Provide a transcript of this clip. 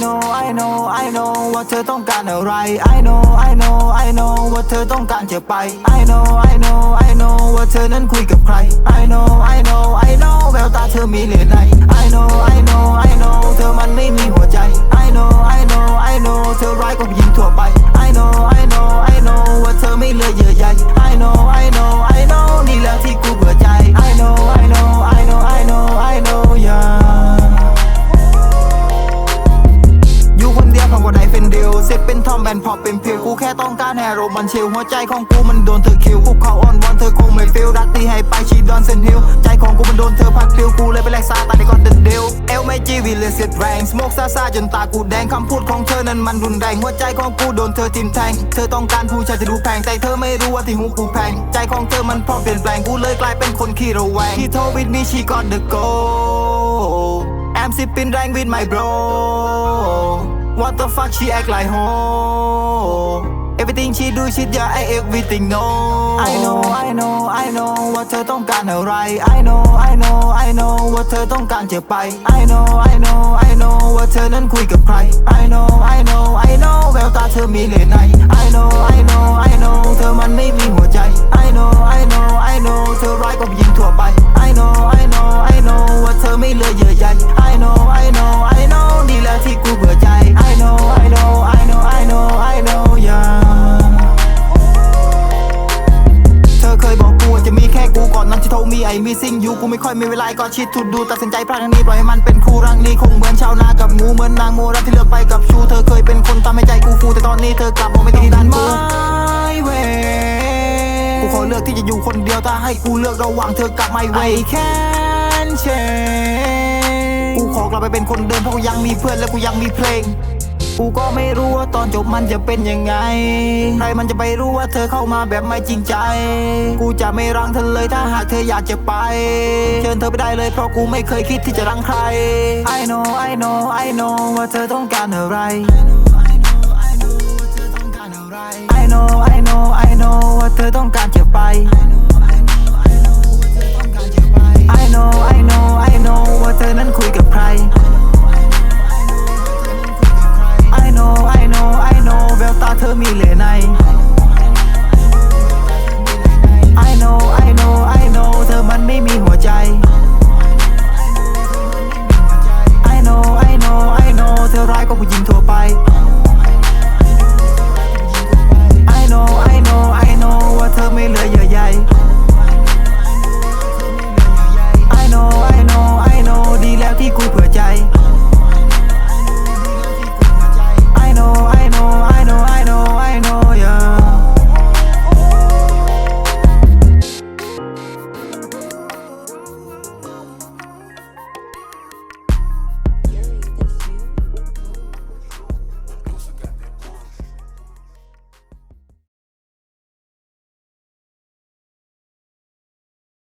know I know I know ว่าเธอต้องการอะไร I know I know I know ว่าเธอต้องการจะไป I know I know I know ว่าเธอนั้นคุยกับใคร I know I know I know แววตาเธอมีเหลือใน I know I know I know เธอมันไม่มีหัวใจ I know I know I know เธอร้ายกว่าหญิงทั่วไป I know เป็นพิวกูแค่ต้องการแฮโรมันเชลหัวใจของกูมันโดนเธอคิวกูเขาอ่อนวอนเธอคงไม่ฟิลรักที่ให้ไปชีดอนเซนฮิลใจของกูมันโดนเธอพัดปลิวกูเลยไปแลกซาตายในก่อนเดินเดียวเอลไม่จีวิลเลเสียดแรงสโมกซาซาจนตากูแดงคำพูดของเธอนั้นมันรุนแรงหัวใจของกูโดนเธอทิ่มแทงเธอต้องการผู้ชายจะดูแพงแต่เธอไม่รู้ว่าที่หูกูแพงใจของเธอมันพร้อมเปลี่ยนแปลงกูเลยกลายเป็นคนขี้ระแวงที่โทวิดมีชีกอดเดอะโก I'm sipping rank with my bro What the fuck she act like ho Everything she do shit yeah I everything no I know I know I know ว่าเธอต้องการอะไร I know I know I know ว่าเธอต้องการจะไป I know I know I know ว่าเธอนั้นคุยกับใคร I know I know I know แววตาเธอมีเหลยใน นั้นที่โทรมีไอ้มีซิงอยู่กูไม่ค่อยมีเวลาก็ชิดทุดดูตัดสินใจพลาดครั้งนี้ปล่อยให้มันเป็นคู่รังนี้คงเหมือนชาวนากับงูเหมือนนางโมรักที่เลือกไปกับชูเธอเคยเป็นคนทำให้ใจกูฟูแต่ตอนนี้เธอกลับมาไม่ต้องการกูเวกูขอเลือกที่จะอยู่คนเดียวถ้าให้กูเลือกระหว่างเธอกับไม่เว I can change กูขอกลับไปเป็นคนเดิมเพราะกูยังมีเพื่อนและกูยังมีเพลง กูก็ไม่รู้ว่าตอนจบมันจะเป็นยังไง ใครมันจะไปรู้ว่าเธอเข้ามาแบบไม่จริงใจ กูจะไม่รังเธอเลยถ้าหากเธออยากจะไป เชิญเธอไปได้เลยเพราะกูไม่เคยคิดที่จะรังใคร I know I know I know ว่าเธอต้องการอะไร I know I know I know ว่าเธอต้องการอะไร